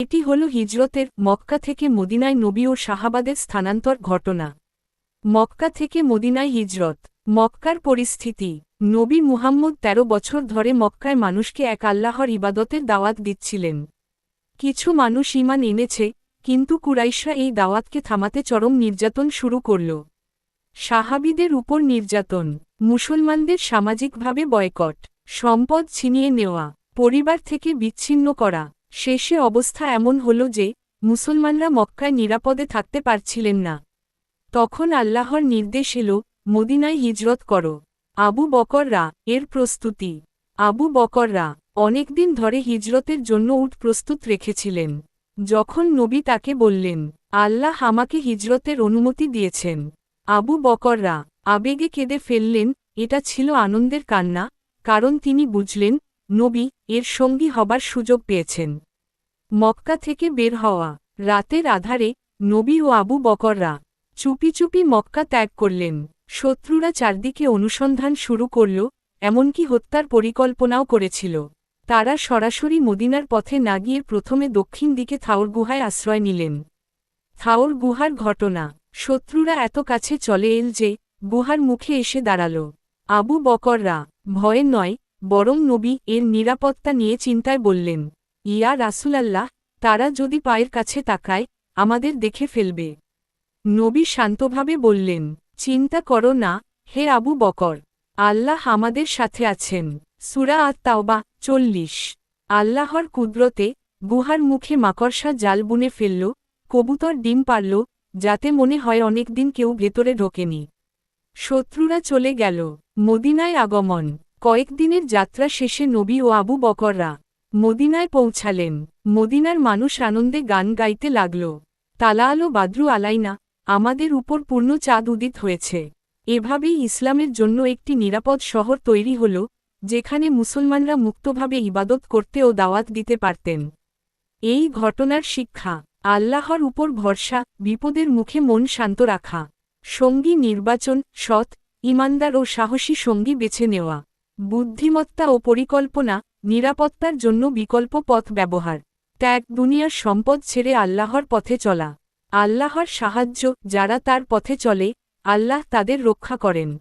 এটি হল হিজরতের মক্কা থেকে মদিনায় নবী ও শাহাবাদের স্থানান্তর ঘটনা। মক্কা থেকে মদিনায় হিজরত। মক্কার পরিস্থিতি। নবী মুহাম্মদ ১৩ বছর ধরে মক্কায় মানুষকে এক আল্লাহর ইবাদতের দাওয়াত দিচ্ছিলেন। কিছু মানুষ ইমান এনেছে, কিন্তু কুরাইশরা এই দাওয়াতকে থামাতে চরম নির্যাতন শুরু করল। সাহাবিদের উপর নির্যাতন। মুসলমানদের সামাজিকভাবে বয়কট। সম্পদ ছিনিয়ে নেওয়া। পরিবার থেকে বিচ্ছিন্ন করা। শেষে অবস্থা এমন হল যে, মুসলমানরা মক্কায় নিরাপদে থাকতে পারছিলেন না। তখন আল্লাহর নির্দেশ এল, মদিনায় হিজরত করো। আবু বকররা, এর প্রস্তুতি। আবু বকররা অনেকদিন ধরে হিজরতের জন্য উট প্রস্তুত রেখেছিলেন। যখন নবী তাকে বললেন, আল্লাহ আমাকে হিজরতের অনুমতি দিয়েছেন। আবু বকররা আবেগে কেঁদে ফেললেন, এটা ছিল আনন্দের কান্না। কারণ তিনি বুঝলেন নবী এর সঙ্গী হবার সুযোগ পেয়েছেন। মক্কা থেকে বের হওয়া, রাতের আধারে নবী ও আবু বকররা চুপি চুপি মক্কা ত্যাগ করলেন। শত্রুরা চারদিকে অনুসন্ধান শুরু করল, এমনকি হত্যার পরিকল্পনাও করেছিল। তারা সরাসরি মদিনার পথে না গিয়ে প্রথমে দক্ষিণ দিকে থাওর গুহায় আশ্রয় নিলেন। থাওর গুহার ঘটনা, শত্রুরা এত কাছে চলে এল যে, গুহার মুখে এসে দাঁড়াল। আবু বকররা, ভয়ে নয় বরং নবী এর নিরাপত্তা নিয়ে চিন্তায় বললেন, ইয়া রাসুলাল্লাহ, তারা যদি পায়ের কাছে তাকায়, আমাদের দেখে ফেলবে। নবী শান্তভাবে বললেন, চিন্তা করো না, হে আবু বকর, আল্লাহ আমাদের সাথে আছেন। সুরা আত তাওবা চল্লিশ। আল্লাহর কুদরতে গুহার মুখে মাকড়সা জাল বুনে ফেলল, কবুতর ডিম পারল, যাতে মনে হয় অনেকদিন কেউ ভেতরে ঢোকেনি। শত্রুরা চলে গেল। মদিনায় আগমন। কয়েকদিনের যাত্রা শেষে নবী ও আবু বকররা মদিনায় পৌঁছালেন। মদিনার মানুষ আনন্দে গান গাইতে লাগল। তালা আলো বাদ্রু আলাইনা আমাদের উপর পূর্ণ চাঁদ উদিত হয়েছে। এভাবেই ইসলামের জন্য একটি নিরাপদ শহর তৈরি হল, যেখানে মুসলমানরা মুক্তভাবে ইবাদত করতে ও দাওয়াত দিতে পারতেন। এই ঘটনার শিক্ষা, আল্লাহর উপর ভরসা, বিপদের মুখে মন শান্ত রাখা, সঙ্গী নির্বাচন, সৎ, ইমানদার ও সাহসী সঙ্গী বেছে নেওয়া। বুদ্ধিমত্তা ও পরিকল্পনা নিরাপত্তার জন্য বিকল্প পথ ব্যবহার। ত্যাগ দুনিয়ার সম্পদ ছেড়ে আল্লাহর পথে চলা। আল্লাহর সাহায্য যারা তার পথে চলে, আল্লাহ তাদের রক্ষা করেন।